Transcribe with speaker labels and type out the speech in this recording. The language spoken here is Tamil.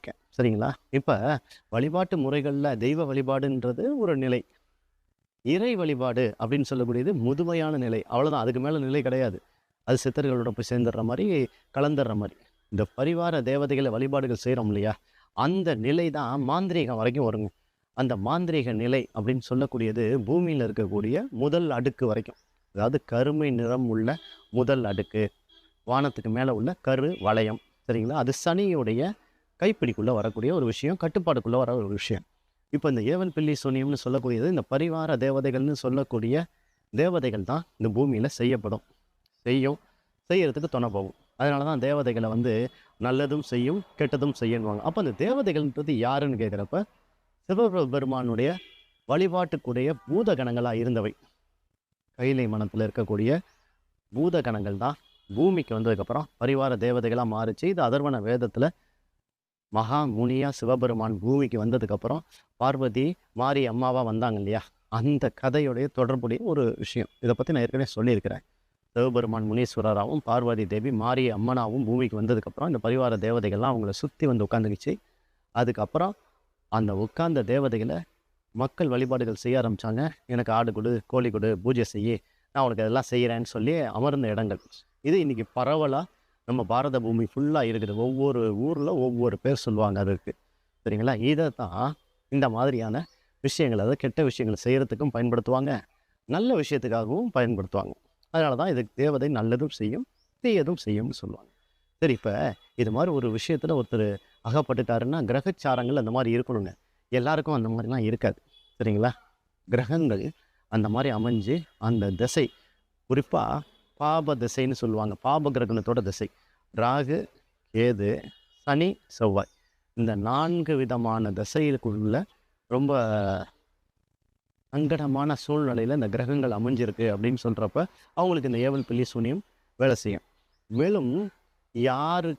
Speaker 1: இருக்கேன் சரிங்களா? இப்போ வழிபாட்டு முறைகளில் தெய்வ வழிபாடுன்றது ஒரு நிலை. இறை வழிபாடு அப்படின்னு சொல்லக்கூடியது முதுமையான நிலை. அவ்வளோதான் அதுக்கு மேலே நிலை கிடையாது. அது சித்தர்களோட போய் சேர்ந்துடுற மாதிரி கலந்துடுற மாதிரி. இந்த பரிவார தேவதைகளை வழிபாடுகள் செய்கிறோம் இல்லையா? அந்த நிலை தான் மாந்திரீகம் வரைக்கும் வருங்க. அந்த மாந்திரீக நிலை அப்படின்னு சொல்லக்கூடியது பூமியில் இருக்கக்கூடிய முதல் அடுக்கு வரைக்கும். அதாவது கருமை நிறம் உள்ள முதல் அடுக்கு. வானத்துக்கு மேலே உள்ள கரு வளையம். சரிங்களா? அது சனியுடைய கைப்பிடிக்குள்ளே வரக்கூடிய ஒரு விஷயம் கட்டுப்பாடுக்குள்ளே வர ஒரு விஷயம். இப்போ இந்த ஏவல் பில்லி சூனியம்னு சொல்லக்கூடியது இந்த பரிவார தேவதைகள்னு சொல்லக்கூடிய தேவதைகள் தான் இந்த பூமியில் செய்யப்படும். செய்யும். செய்யறதுக்கு துணை போகும். அதனால தான் தேவதைகளை வந்து நல்லதும் செய்யும் கெட்டதும் செய்யணுவாங்க அப்போ அந்த தேவதைகள்ன்றது யாருன்னு கேட்குறப்ப சிவபெருமானுடைய வழிபாட்டுக்குடைய பூத கணங்களாக இருந்தவை. கைலை மனத்தில் இருக்கக்கூடிய பூத கணங்கள் தான் பூமிக்கு வந்ததுக்கப்புறம் பரிவார தேவதைகளாக மாறிச்சு. இது அதர்வன வேதத்தில் மகா முனியா சிவபெருமான் பூமிக்கு வந்ததுக்கப்புறம் பார்வதி மாரி அம்மாவாக வந்தாங்க இல்லையா? அந்த கதையுடைய தொடர்புடைய ஒரு விஷயம். இதை பற்றி நான் ஏற்கனவே சொல்லியிருக்கிறேன். சிவபெருமான் முனீஸ்வரராகவும் பார்வதி தேவி மாரி அம்மனாவும் பூமிக்கு வந்ததுக்கப்புறம் இந்த பரிவார தேவதைகள்லாம் அவங்கள சுற்றி வந்து உட்காந்துக்கிச்சு அதுக்கப்புறம் அந்த உட்கார்ந்த தேவதைகளை மக்கள் வழிபாடுகள் செய்ய ஆரம்பித்தாங்க எனக்கு ஆடு கொடு கோழி கொடு பூஜை செய்யி நான் உனக்கு அதெல்லாம் செய்கிறேன்னு சொல்லி அமர்ந்த இடங்கள். இது இன்றைக்கி பரவலாக நம்ம பாரத பூமி ஃபுல்லாக இருக்குது. ஒவ்வொரு ஊரில் ஒவ்வொரு பேர் சொல்லுவாங்க அதுக்கு. சரிங்களா? இதை தான் இந்த மாதிரியான விஷயங்கள் அதாவது கெட்ட விஷயங்களை செய்கிறதுக்கும் பயன்படுத்துவாங்க. நல்ல விஷயத்துக்காகவும் பயன்படுத்துவாங்க. அதனால தான் இதுக்கு தேவதை நல்லதும் செய்யும் தீயதும் செய்யும்னு சொல்லுவாங்க. சரி இப்போ இது மாதிரி ஒரு விஷயத்தில் ஒருத்தர் அகப்பட்டுட்டாருன்னா கிரகச்சாரங்கள் அந்த மாதிரி இருக்கணுங்க. எல்லாருக்கும் அந்த மாதிரிலாம் இருக்காது. சரிங்களா? கிரகங்கள் அந்த மாதிரி அமைஞ்சு அந்த திசை குறிப்பாக பாப திசைன்னு சொல்லுவாங்க. பாப கிரகணத்தோட திசை. ராகு கேது சனி செவ்வாய். இந்த நான்கு விதமான திசைகளுக்குள்ள ரொம்ப சங்கடமான சூழ்நிலையில் இந்த கிரகங்கள் அமைஞ்சிருக்கு அப்படின்னு சொல்கிறப்ப அவங்களுக்கு இந்த ஏவல் பில்லி சூனியம் வேலை செய்யும். மேலும் யாருக்கு